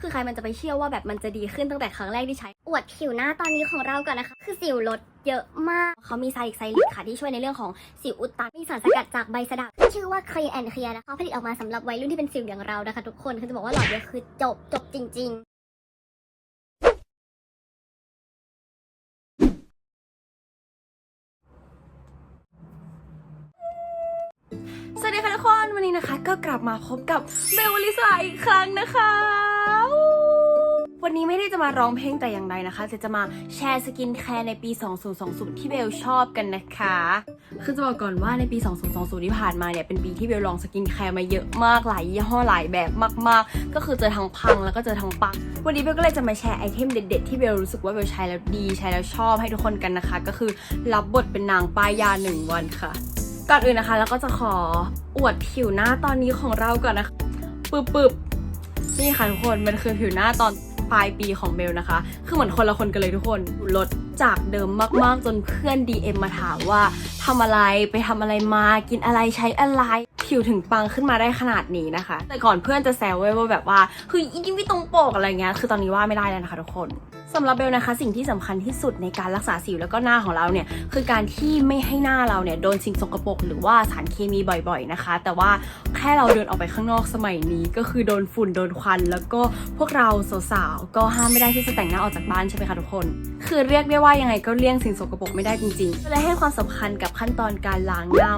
คือใครมันจะไปเชื่อว่าแบบมันจะดีขึ้นตั้งแต่ครั้งแรกที่ใช้ อวดผิวหน้าตอนนี้ของเราก่อนนะคะ คือสิวลดเยอะมาก เขามีไซลิกไซลิกค่ะที่ช่วยในเรื่องของสิวอุดตัน มีสารสกัดจากใบสะดาชื่อว่า Clean and Clear นะคะผลิตออกมาสำหรับวัยรุ่นที่เป็นสิวอย่างเรานะคะ ทุกคนคือจะบอกว่าหลอดเดียวคือจบจบจริง ๆสวัสดีค่ะทุกคน วันนี้นะคะก็กลับมาพบกับเบลลิสาอีกครั้งนะคะ นนี้ไม่ได้จะมาร้องเพลงแต่อย่างใดนะคะแต่จะมาแชร์สกินแคร์ในปี 2020 ที่เบลชอบกันนะคะ คือจะบอกก่อนว่าในปี 2020 ที่ผ่านมาเนี่ยเป็นปีที่เบลลองสกินแคร์มาเยอะมากหลายยี่ห้อหลายแบบมาก ๆ ก็คือเจอทั้งพังแล้วก็เจอทั้งปัง วันนี้เบลก็เลยจะมาแชร์ไอเทมเด็ด ๆ ที่เบลรู้สึกว่าเบลใช้แล้วดีใช้แล้วชอบให้ทุกคนกันนะคะ ก็คือรับบทเป็นนางป้ายยาหนึ่งวันค่ะ ก่อนอื่นนะคะ แล้วก็จะขออวดผิวหน้าตอนนี้ของเราก่อนนะคะปึ๊บปืบนี่ค่ะทุกคนมันคือผิวหน้าตอน ปลายปีของเบลนะคะ คือเหมือนคนละคนกันเลยทุกคนลดจากเดิมมาก ๆ จนเพื่อน DM มาถามว่าทำอะไรไปทำอะไรมากินอะไรใช้อะไรผิวถึงปังขึ้นมาได้ขนาดนี้นะคะ แต่ก่อนเพื่อนจะแซวไว้ว่าแบบว่าคืออีนี่ไม่ตรงปกอะไรเงี้ยคือตอนนี้ว่าไม่ได้แล้วนะคะทุกคน สำหรับเบลนะคะสิ่งที่สำคัญที่สุดในการรักษาสิวแล้วก็หน้าของเราเนี่ยคือการที่ไม่ให้หน้าเราเนี่ยโดนสิ่งสกปรกหรือว่าสารเคมีบ่อย ๆนะคะ แต่ว่าแค่เราเดินออกไปข้างนอกสมัยนี้ ก็คือโดนฝุ่นโดนควัน แล้วก็พวกเราสาวๆก็ห้ามไม่ได้ที่จะแต่งหน้าออกจากบ้านใช่ไหมคะทุกคน คือเรียกได้ว่ายังไงก็เลี่ยงสิ่งสกปรกไม่ได้จริงๆเลยให้ความสำคัญกับขั้นตอนการล้างหน้า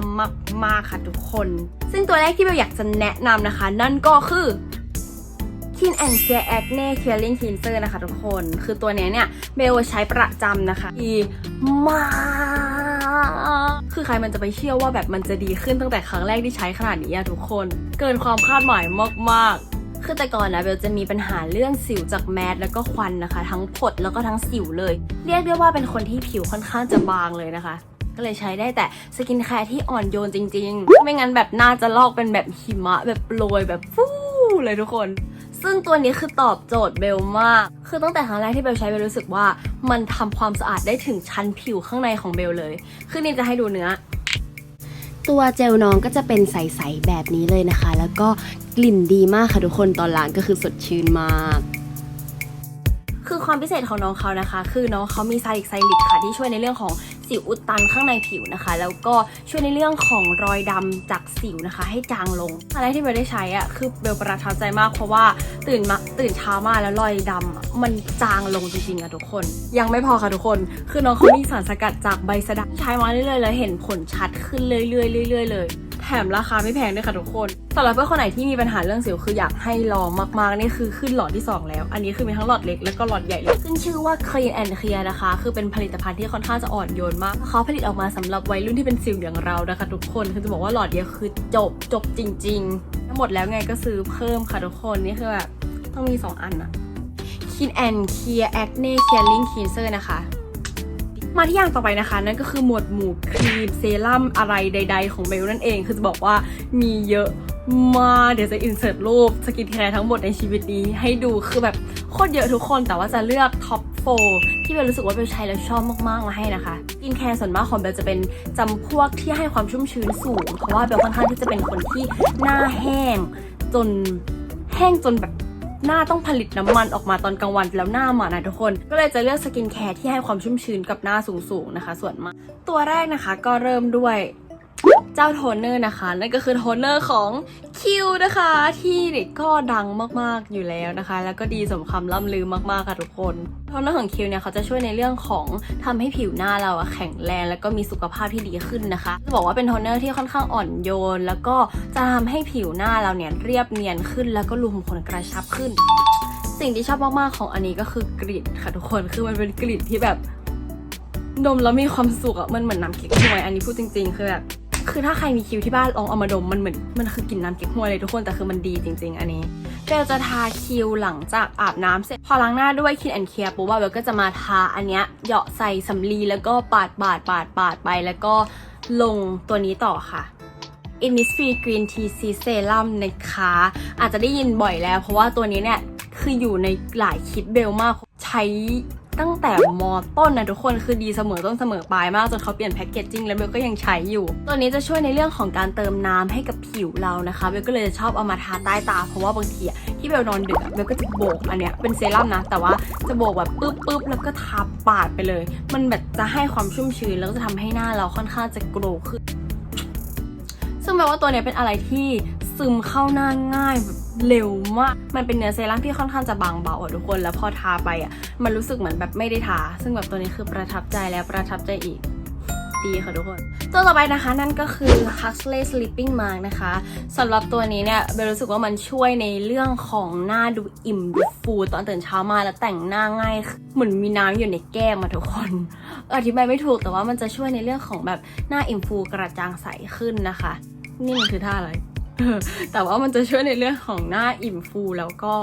มากๆค่ะทุกคน ซึ่งตัวแรกที่เบลอยากจะแนะนำนะคะ นั่นก็คือ Clean and Clear Acne Clearing Cleanser นะคะทุกคน คือตัวนี้เนี่ยเบลใช้ประจำนะคะดีมาก คือใครมันจะไปเชื่อว่าแบบมันจะดีขึ้นตั้งแต่ครั้งแรกที่ใช้ขนาดนี้อะทุกคน เกินความคาดหมายมากๆ คือแต่ก่อนนะเบลจะมีปัญหาเรื่องสิวจากแมสแล้วก็ควันนะคะ ทั้งผดแล้วก็ทั้งสิวเลย เรียกได้ว่าเป็นคนที่ผิวค่อนข้างจะบางเลยนะคะก็เลยใช้ได้แต่สกินแคร์ที่อ่อนโยนจริง ๆ ไม่งั้นแบบหน่าจะลอกเป็นแบบหิมะแบบโปรยแบบฟู่เลยทุกคน ซึ่งตัวนี้คือตอบโจทย์เบลมาก คือตั้งแต่ครั้งแรกที่เบลใช้เบลรู้สึกว่ามันทำความสะอาดได้ถึงชั้นผิวข้างในของเบลเลย คือนี่จะให้ดูเนื้อ ตัวเจลน้องก็จะเป็นใสๆแบบนี้เลยนะคะ แล้วก็กลิ่นดีมากค่ะทุกคนตอนล้างก็คือสดชื่นมากคือความพิเศษของน้องเขานะคะ คือน้องเขามีไซลิกไซลิกค่ะที่ช่วยในเรื่องของ สิวอุดตันข้างในผิวนะคะ แล้วก็ช่วยในเรื่องของรอยดำจากสิวนะคะ ให้จางลงอะไรที่เบลได้ใช้อะคือเบลประทับใจมากเพราะว่าตื่นมาตื่นเช้ามาแล้วรอยดำอะมันจางลงจริงๆอะทุกคน ยังไม่พอค่ะทุกคน คือน้องเขามีสารสกัดจากใบสะดาใช้มาเรื่อยๆแล้วเห็นผลชัดขึ้นเรื่อยๆเรื่อยๆเลย ถมราคาไม่แพงด้วยค่ะทุกคนสำหรับเพื่อนคนไหนที่มีปัญหาเรื่องสิวคืออยากให้ลองมากๆ นี่คือขึ้นหลอดที่ 2 แล้ว อันนี้คือมีทั้งหลอดเล็กแล้วก็หลอดใหญ่เลยซึ่งชื่อว่า Clean and Clear นะคะ คือเป็นผลิตภัณฑ์ที่ค่อนข้างจะอ่อนโยนมาก เขาผลิตออกมาสำหรับวัยรุ่นที่เป็นสิวอย่างเรานะคะ ทุกคนคือจะบอกว่าหลอดเดียวคือจบจบจริงๆทั้งหมดแล้วไงก็ซื้อเพิ่มค่ะทุกคนนี่คือแบบต้องมี 2 อันอะ Clean and Clear Acne Clearing Cleanser นะคะ มาที่อย่างต่อไปนะคะ นั่นก็คือหมวดหมู่ครีมเซรั่มอะไรใด ๆ ของเบลนั่นเอง คือจะบอกว่ามีเยอะมากเดี๋ยวจะอินเสิร์ตรูปสกินแคร์ทั้งหมดในชีวิตนี้ให้ดูคือแบบโคตรเยอะทุกคนแต่ว่าจะเลือกท็อปโฟที่เบลรู้สึกว่าเบลใช้แล้วชอบมากๆมาให้นะคะสกินแคร์ส่วนมากของเบลจะเป็นจำพวกที่ให้ความชุ่มชื้นสูง เพราะว่าเบลค่อนข้างที่จะเป็นคนที่หน้าแห้งจนแห้งจนแบบ หน้าต้องผลิตน้ำมันออกมาตอนกลางวันแล้วหน้ามันนะทุกคน ก็เลยจะเลือกสกินแคร์ที่ให้ความชุ่มชื้นกับหน้าสูงๆนะคะ ส่วนมากตัวแรกนะคะก็เริ่มด้วย เจ้าโทนเนอร์นะคะ นั่นก็คือโทนเนอร์ของคิวนะคะ ที่ก็ดังมากๆอยู่แล้วนะคะ แล้วก็ดีสมคำล่ำลือมากๆค่ะทุกคนโทนเนอร์ของคิวเนี่ยเขาจะช่วยในเรื่องของทำให้ผิวหน้าเราแข็งแรงแล้วก็มีสุขภาพที่ดีขึ้นนะคะจะบอกว่าเป็นโทนเนอร์ที่ค่อนข้างอ่อนโยน แล้วก็จะทำให้ผิวหน้าเราเนี่ยเรียบเนียนขึ้น แล้วก็รูขุมขนกระชับขึ้น สิ่งที่ชอบมากๆของอันนี้ก็คือกลิ่นค่ะทุกคนคือมันเป็นกลิ่นที่แบบดมแล้วมีความสุขอะมันเหมือนน้ำเก๊กฮวยอันนี้พูดจริง ๆ คือแบบ คือถ้าใครมีคิวที่บ้านลองเอามาดมมันเหมือนมันคือกลิ่นน้ำเก๊กฮวยเลยทุกคนแต่คือมันดีจริง ๆ อันนี้เบลจะทาคิวหลังจากอาบน้ำเสร็จพอล้างหน้าด้วยคินแอนเคียปุ๊บว่าเบลก็จะมาทาอันเนี้ยเหยาะใส่สำลีแล้วก็ปาดปาดปาดปาดไปแล้วก็ลงตัวนี้ต่อค่ะ Innisfree Green Tea Sea Serum นะคะ อาจจะได้ยินบ่อยแล้ว เพราะว่าตัวนี้เนี่ยคืออยู่ในหลายคลิปเบลมาก ชช้ตั้งแต่มอต้นนะทุกคนคือดีเสมอต้นเสมอปลายมาก จนเขาเปลี่ยนแพ็กเกจจิ้งแล้วเบลก็ยังใช้อยู่ ตัวนี้จะช่วยในเรื่องของการเติมน้ำให้กับผิวเรานะคะเบลก็เลยจะชอบเอามาทาใต้ตา เพราะว่าบางทีอะที่เบลนอนดึกอะเบลก็จะโบกอันเนี้ยเป็นเซรั่มนะ แต่ว่าจะโบกแบบปึ๊บปึ๊บแล้วก็ทาปาดไปเลย มันแบบจะให้ความชุ่มชื้นแล้วก็จะทำให้หน้าเราค่อนข้างจะโกรขึ้นซึ่งแปลว่าตัวนี้เป็นอะไรที่ซึมเข้าหน้าง่ายแบบ เร็วมาก มันเป็นเนื้อเซรั่มที่ค่อนข้างจะบางเบาอะทุกคน แล้วพอทาไปอะ มันรู้สึกเหมือนแบบไม่ได้ทา ซึ่งแบบตัวนี้คือประทับใจแล้วประทับใจอีกดีค่ะทุกคน ตัวต่อไปนะคะนั่นก็คือ Huxley Sleeping Mask นะคะสำหรับตัวนี้เนี่ยเบลรู้สึกว่ามันช่วยในเรื่องของหน้าดูอิ่มดูฟูตอนตื่นเช้ามาแล้วแต่งหน้าง่าย เหมือนมีน้ำอยู่ในแก้มมาทุกคน อธิบายไม่ถูกแต่ว่ามันจะช่วยในเรื่องของแบบหน้าอิ่มฟูกระจ่างใสขึ้นนะคะ นี่มันคือท่าอะไร แต่ว่ามันจะช่วยในเรื่องของหน้าอิ่มฟูแล้วก็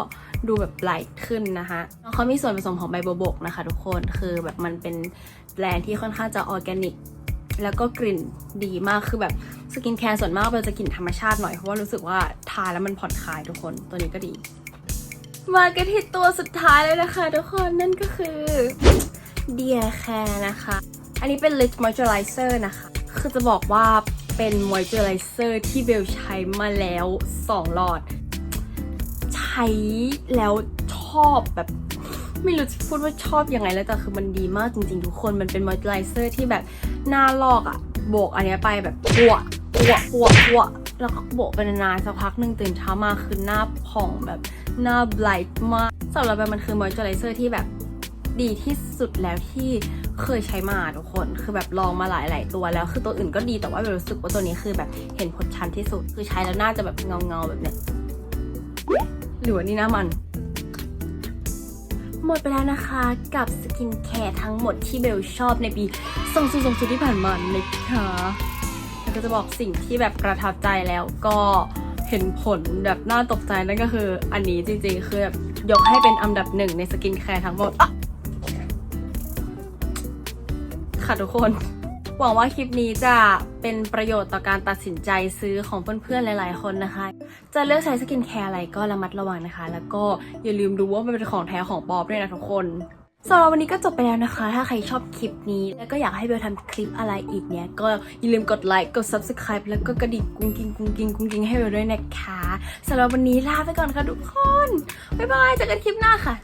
ดูแบบไบรท์ขึ้นนะคะเขามีส่วนผสมของใบบัวบกนะคะทุกคนคือแบบมันเป็นแบรนด์ที่ค่อนข้างจะออร์แกนิกแล้วก็กลิ่นดีมากคือแบบสกินแคร์ส่วนมากเราจะกลิ่นธรรมชาติหน่อยเพราะว่ารู้สึกว่าทาแล้วมันผ่อนคลายทุกคนตัวนี้ก็ดี มากันที่ตัวสุดท้ายเลยนะคะ ทุกคนนั่นก็คือ Dear Care นะคะ อันนี้เป็น Lip Moisturizer นะคะ คือจะบอกว่า เป็น Moisturizer ที่เบลใช้มาแล้ว 2 หลอด ใช้แล้วชอบแบบไม่รู้จะพูดว่าชอบยังไงแล้วแต่คือมันดีมากจริงๆ ทุกคนมันเป็น Moisturizer ที่แบบหน้าลอกอะโบกอันนี้ไปแบบปัวปัวปัวปัวแล้วก็โบกไปนานๆสักพักหนึ่งตื่นเช้ามาคือหน้าผ่องแบบหน้าไบรท์มากสำหรับเบลมันคือ Moisturizer ที่แบบดีที่สุดแล้วที่ เคยใช้มาทุกคนคือแบบลองมาหลาย ๆ ตัวแล้วคือตัวอื่นก็ดีแต่ว่าเบลรู้สึกว่าตัวนี้คือแบบเห็นผลชันที่สุด คือใช้แล้วน่าจะแบบเงาเงาๆแบบเนี้ยหรือว่านี่น้ามัน หมดไปแล้วนะคะกับสกินแคร์ทั้งหมดที่เบลชอบในปี2020ที่ผ่านมานะคะแล้วก็จะบอกสิ่งที่แบบประทับใจแล้วก็เห็นผลแบบน่าตกใจนั่นก็คืออันนี้จริงๆ คือแบบยกให้เป็นอันดับหนึ่งในสกินแคร์ทั้งหมด ค่ะทุกคน หวังว่าคลิปนี้จะเป็นประโยชน์ต่อการตัดสินใจซื้อของเพื่อนๆหลาย ๆ คนนะคะ จะเลือกใช้สกินแคร์อะไรก็ระมัดระวังนะคะ แล้วก็อย่าลืมดูว่ามันเป็นของแท้ของปลอมด้วยนะทุกคนสำหรับวันนี้ก็จบไปแล้วนะคะ ถ้าใครชอบคลิปนี้ แล้วก็อยากให้เบลทำคลิปอะไรอีกเนี่ยก็อย่าลืมกดไลค์ กด subscribe แล้วก็กระดิ่งกุ้งกิ้งกุ้งกิ้งกุ้งกิ้งให้เบลด้วยนะคะ สำหรับวันนี้ลาไปก่อนค่ะทุกคน บ๊ายบายเจอกันคลิปหน้าค่ะ